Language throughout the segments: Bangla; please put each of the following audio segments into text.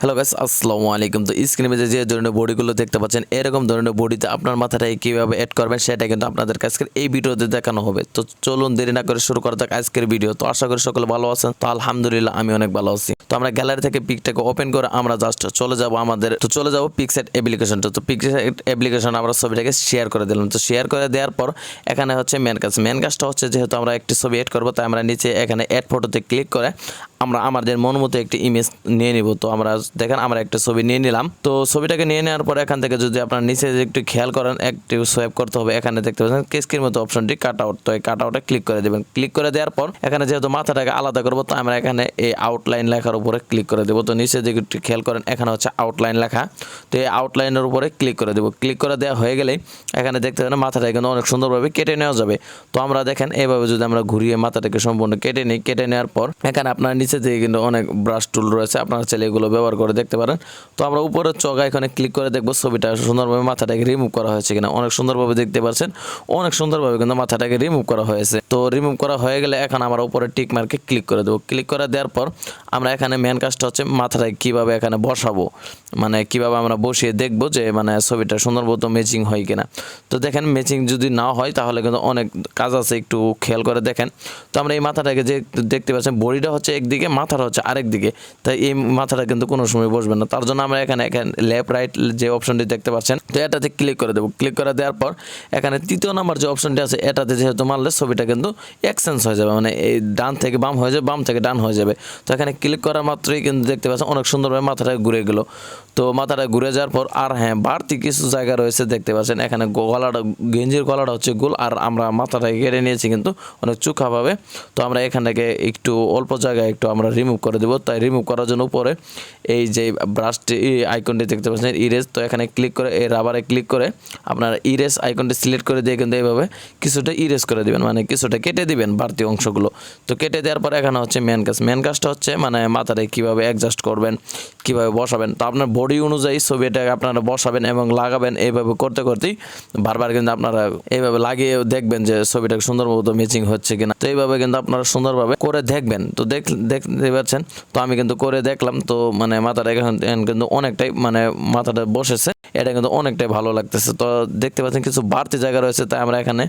হ্যালো গাইস আসসালামু আলাইকুম। তো স্ক্রিনে যে ধরনের বডিগুলো দেখতে পাচ্ছেন, এরকম ধরনের বডিতে আপনার মাথাটাকে কীভাবে অ্যাড করবেন, সেটা কিন্তু আপনাদের আজকের এই ভিডিওতে দেখানো হবে। তো চলুন দেরি না করে শুরু করা যাক আজকের ভিডিও তো আশা করি সকলে ভালো আছেন। তো আলহামদুলিল্লাহ, আমি অনেক ভালো আছি। তো আমরা গ্যালারি থেকে পিকটাকে ওপেন করে আমরা জাস্ট চলে যাব আমাদের তো চলে যাব পিকসেট অ্যাপ্লিকেশনটা তো পিকসেট অ্যাপ্লিকেশন আমরা ছবিটাকে শেয়ার করে দিলাম। তো শেয়ার করে দেওয়ার পর এখানে হচ্ছে মেন কাজ। মেন কাজটা হচ্ছে যেহেতু আমরা একটি ছবি অ্যাড করব, তাই আমরা নিচে এখানে অ্যাড ফটোতে ক্লিক করে আমরা আমাদের মন মতো একটি ইমেজ নিয়ে নিব। তো আমরা দেখেন, আমরা একটা ছবি নিয়ে নিলাম। তো ছবিটাকে নিয়ে নেওয়ার পর এখান থেকে যদি আপনার নিচে একটু খেয়াল করেন একটু সোয়াইপ করতে হবে। এখানে দেখতে পাচ্ছেন, কেসকির মতো অপশনটি কাট আউট তো এই কাট আউটে ক্লিক করে দেবেন। ক্লিক করে দেওয়ার পর এখানে যেহেতু মাথাটাকে আলাদা করব, তো আমরা এখানে এই আউটলাইন লেখার উপরে ক্লিক করে দেবো। তো নিচে যে একটু খেয়াল করেন, এখানে হচ্ছে আউটলাইন লেখা। তো এই আউটলাইনের উপরে ক্লিক করে দেবো। ক্লিক করে দেওয়া হয়ে গেলেই এখানে দেখতে পাবেন মাথাটা কিন্তু অনেক সুন্দরভাবে কেটে নেওয়া যাবে। তো আমরা দেখেন এইভাবে যদি আমরা ঘুরিয়ে মাথাটাকে সম্পূর্ণ কেটে নিই, কেটে নেওয়ার পর এখানে আপনার নিচে থেকে কিন্তু অনেক ব্রাশ টুল রয়েছে। আপনারা চাইলে এগুলো ব্যবহার করে দেখতে পারেন। তো আমরা উপরের চগা এখানে ক্লিক করে দেখব, ছবিটা সুন্দরভাবে মাথাটাকে রিমুভ করা হয়েছে কিনা। অনেক সুন্দরভাবে দেখতে পাচ্ছেন, অনেক সুন্দরভাবে কিন্তু মাথাটাকে রিমুভ করা হয়েছে। তো রিমুভ করা হয়ে গেলে এখন আমরা উপরে টিক মার্কে ক্লিক করে দেবো। ক্লিক করে দেওয়ার পর আমরা এখানে মেন কাজটা হচ্ছে মাথাটাকে কীভাবে এখানে বসাবো মানে কীভাবে আমরা বসিয়ে দেখব যে মানে ছবিটা সুন্দর মতো ম্যাচিং হয় কিনা। তো দেখেন ম্যাচিং যদি না হয় তাহলে কিন্তু অনেক কাজ আছে, একটু খেয়াল করে দেখেন। তো আমরা এই মাথাটাকে যে দেখতে পাচ্ছেন, বডিটা হচ্ছে একদিকে, মাথাটা হচ্ছে আরেক দিকে। তাই এই মাথাটা কিন্তু কোনো সময় বসবে না। তার জন্য আমরা এখানে এখানে লেফট রাইট যে অপশনটি দেখতে পাচ্ছেন, তো এটাতে ক্লিক করে দেবো। ক্লিক করে দেওয়ার পর এখানে তৃতীয় নাম্বার যে অপশনটি আছে, এটাতে যেহেতু মারলে ছবিটা কিন্তু এক্সচেঞ্জ হয়ে যাবে। মানে এই ডান থেকে বাম হয়ে যাবে, বাম থেকে ডান হয়ে যাবে। তো এখানে ক্লিক করা মাত্রই কিন্তু দেখতে পাচ্ছেন অনেক সুন্দরভাবে মাথাটা ঘুরে গেলো। তো মাথাটা ঘুরে যাওয়ার পর, আর হ্যাঁ বাড়তি কিছু জায়গা রয়েছে দেখতে পাচ্ছেন। এখানে গলাটা, গেঞ্জির গলাটা হচ্ছে গোল, আর আমরা মাথাটাকে কেটে নিয়েছি কিন্তু অনেক চোখাভাবে। তো আমরা এখান থেকে একটু অল্প জায়গায় একটু আমরা রিমুভ করে দেবো। তাই রিমুভ করার জন্য উপরে এই যে ব্রাশটি আইকনটি দেখতে পাচ্ছেন ইরেজ তো এখানে ক্লিক করে, এই রাবারে ক্লিক করে আপনার ইরেজ আইকনটি সিলেক্ট করে দিয়ে কিন্তু এইভাবে কিছুটা ইরেজ করে দিবেন মানে কিছুটা কেটে দিবেন বাড়তি অংশগুলো। তো কেটে দেওয়ার পর এখানে হচ্ছে মেন কাজ। মেন কাজটা হচ্ছে মানে মাথাটা কীভাবে অ্যাডজাস্ট করবেন, কীভাবে বসাবেন, তো আপনার বডি অনুযায়ী ছবিটাকে আপনারা বসাবেন এবং লাগাবেন এইভাবে করতে করতেই বারবার কিন্তু আপনারা এইভাবে লাগিয়ে দেখবেন যে ছবিটা সুন্দর মতো ম্যাচিং হচ্ছে কিনা। তো এইভাবে কিন্তু আপনারা সুন্দরভাবে করে দেখবেন। তো দেখ, দেখতে পাচ্ছেন? তো আমি কিন্তু করে দেখলাম, তো মানে মাথাটা এখন কিন্তু অনেকটাই মানে মাথাটা বসেছে। এটা কিন্তু অনেকটাই ভালো লাগতেছে। তো দেখতে পাচ্ছেন, কিছু বাড়তি জায়গা রয়েছে, তাই আমরা এখানে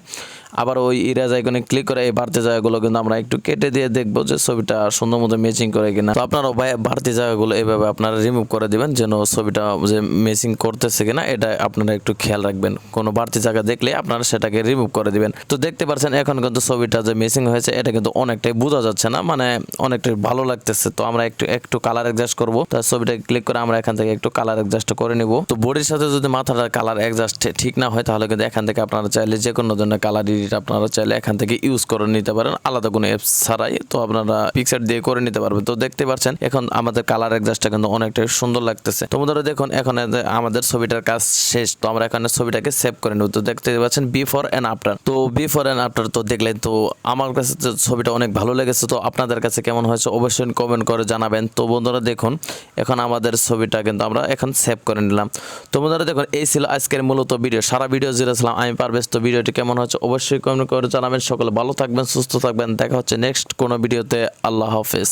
আবার ওই ইরাজ আইকনে ক্লিক করে এই বাড়তি জায়গাগুলো কিন্তু আমরা একটু কেটে দিয়ে দেখব যে ছবিটা সুন্দর মতো ম্যাচিং করে কিনা। তো আপনারাও ভাই বাড়তি জায়গাগুলো এইভাবে আপনারা রিমুভ করে দিবেন যেন ছবিটা যে ম্যাচিং করতেছে কিনা, এটা আপনারা একটু খেয়াল রাখবেন। কোনো বাড়তি জায়গা দেখলে আপনারা সেটাকে রিমুভ করে দিবেন। তো দেখতে পাচ্ছেন এখন কিন্তু ছবিটা যে ম্যাচিং হয়েছে, এটা কিন্তু অনেকটাই বোঝা যাচ্ছে না মানে অনেকটাই ভালো লাগতেছে। তো আমরা একটু একটু কালার অ্যাডজাস্ট করব। তো ছবিটাকে ক্লিক করে আমরা এখান থেকে একটু কালার অ্যাডজাস্ট করে নিব। তো বডির সাথে যদি মাথাটার কালার অ্যাডজাস্ট ঠিক না হয়, তাহলে কিন্তু এখান থেকে আপনারা চাইলে যে কোনো ধরনের কালার এডিট আপনারা চাইলে এখান থেকে ইউজ করে নিতে পারেন। আলাদা কোনো অ্যাপস ছাড়াই তো আপনারা পিকচার দিয়ে করে নিতে পারবেন। তো দেখতে পাচ্ছেন, এখন আমাদের কালার অ্যাডজাস্টটা কিন্তু অনেকটাই সুন্দর লাগতেছে। তো বন্ধুরা দেখুন, এখন আমাদের ছবিটার কাজ শেষ। তো আমরা এখানে ছবিটাকে সেভ করে নেব। তো দেখতে পাচ্ছেন বিফোর অ্যান্ড আফটার তো বিফোর অ্যান্ড আফটার তো দেখলেন, তো আমার কাছে ছবিটা অনেক ভালো লেগেছে। তো আপনাদের কাছে কেমন হয়েছে অবশ্যই কমেন্ট করে জানাবেন। তো বন্ধুরা দেখুন, এখন আমাদের ছবিটা কিন্তু আমরা এখন সেভ করে নিলাম। তো বন্ধুরা দেখুন, এই ছিল আজকের মূলত ভিডিও সারা ভিডিও জুড়ে ছিলাম, আমি পারবেশ তো ভিডিওটি কেমন হচ্ছে অবশ্যই কমেন্ট করে জানাবেন। সকলে ভালো থাকবেন, সুস্থ থাকবেন। দেখা হচ্ছে নেক্সট কোনো ভিডিওতে আল্লাহ হাফেজ।